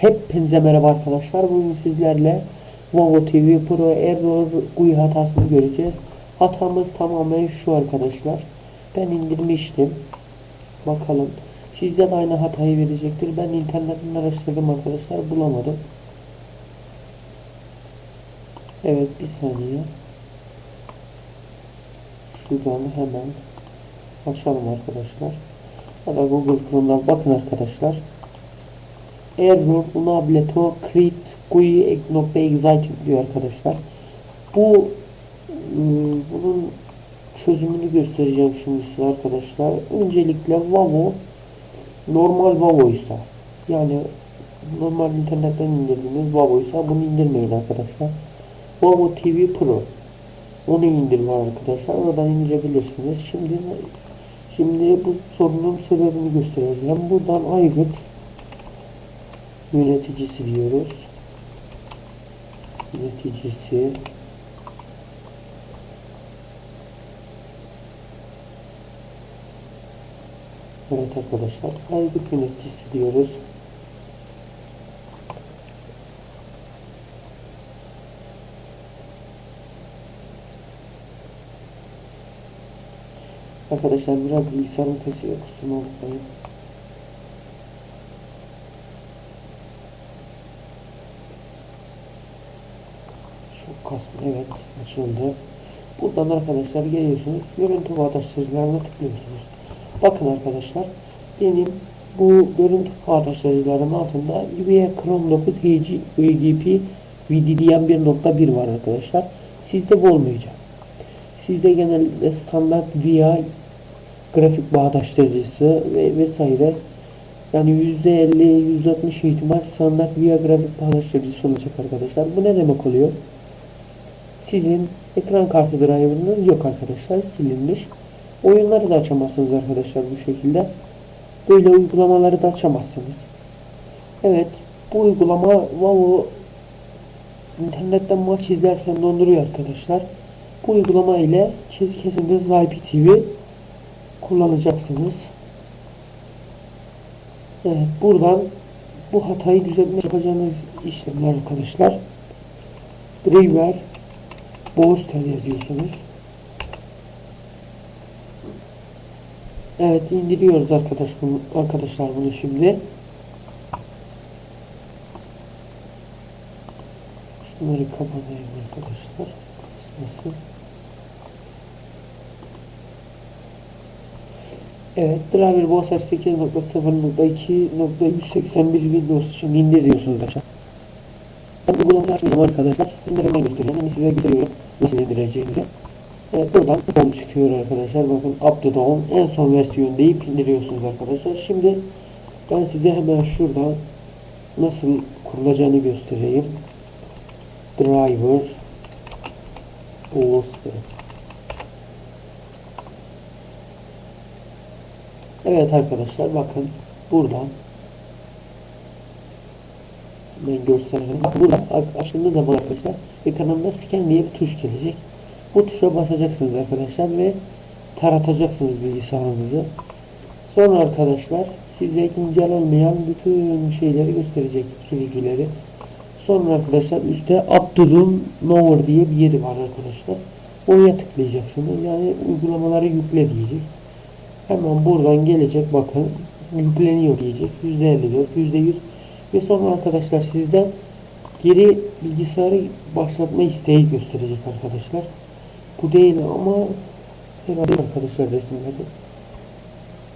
Hepinize merhaba arkadaşlar. Bugün sizlerle Volvo TV Pro Error GUI hatasını göreceğiz. Hatamız tamamen şu arkadaşlar. Ben indirmiştim. Bakalım. Sizde de aynı hatayı verecektir. Ben internetten araştırdım arkadaşlar. Bulamadım. Evet bir saniye. Şuradan hemen açalım arkadaşlar. Ya da Google Chrome'dan bakın arkadaşlar error unable create GUI nokta exciting diyor arkadaşlar. Bu ıı, bunun çözümünü göstereceğim şimdi size arkadaşlar. Öncelikle Vavo normal Vavo'ysa yani normal internetten indirdiğiniz Vavo'ysa bunu indirmeyin arkadaşlar. Vavo TV Pro onu indir var arkadaşlar. Oradan indirebilirsiniz. Şimdi şimdi bu sorunun sebebini göstereceğim. Buradan aygıt yöneticisi diyoruz. Yöneticisi Evet arkadaşlar aygıt yöneticisi diyoruz. Arkadaşlar biraz bilgisayarın sesi yok. Kusura kasma. Evet açıldı. Buradan arkadaşlar geliyorsunuz. Görüntü bağdaştırıcılarına tıklıyorsunuz. Bakın arkadaşlar benim bu görüntü bağdaştırıcıların altında UVA Chrome 9 HG, UGP VDDM 1.1 var arkadaşlar. Sizde bu olmayacak. Sizde genelde standart VI grafik bağdaştırıcısı ve vesaire yani %50 %60 ihtimal standart VIA grafik bağdaştırıcısı olacak arkadaşlar. Bu ne demek oluyor? Sizin ekran kartı driver'ınız yok arkadaşlar. Silinmiş. Oyunları da açamazsınız arkadaşlar bu şekilde. Böyle uygulamaları da açamazsınız. Evet. Bu uygulama Vavo internetten maç izlerken donduruyor arkadaşlar. Bu uygulama ile kes kesintisiz kullanacaksınız. Evet, buradan bu hatayı düzeltmek yapacağınız işlemler arkadaşlar. Driver Booster yazıyorsunuz. Evet indiriyoruz arkadaş arkadaşlar bunu şimdi. Şunları kapatayım arkadaşlar. Kısması. Evet, Driver Booster 8.0.2.181 Windows için indiriyorsunuz arkadaşlar. Uygulamayı açmayacağım arkadaşlar. Sizlere ben göstereceğim. Yani size gösteriyorum nasıl indireceğinizi. Evet, buradan DOM çıkıyor arkadaşlar. Bakın up to DOM en son versiyon deyip indiriyorsunuz arkadaşlar. Şimdi ben size hemen şurada nasıl kurulacağını göstereyim. Driver Booster Evet arkadaşlar bakın buradan ben göstereyim. Bak burada da bak arkadaşlar ekranında scan diye bir tuş gelecek. Bu tuşa basacaksınız arkadaşlar ve taratacaksınız bilgisayarınızı. Sonra arkadaşlar size güncel olmayan bütün şeyleri gösterecek sürücüleri. Sonra arkadaşlar üstte Upto'dun Nowhere diye bir yeri var arkadaşlar. Oraya tıklayacaksınız. Yani uygulamaları yükle diyecek. Hemen buradan gelecek bakın yükleniyor diyecek. %54, %100 ve sonra arkadaşlar sizden geri bilgisayarı başlatma isteği gösterecek arkadaşlar. Bu değil ama herhalde arkadaşlar resimleri.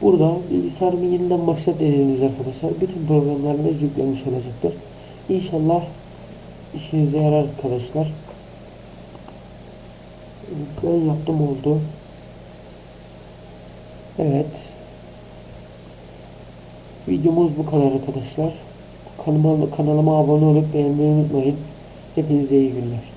Burada bilgisayarımı yeniden başlat dediğiniz arkadaşlar bütün programlarınız yüklenmiş olacaktır. İnşallah işinize yarar arkadaşlar. Ben yaptım oldu. Evet. Videomuz bu kadar arkadaşlar. Kanalıma, abone olup beğenmeyi unutmayın. Hepinize iyi günler.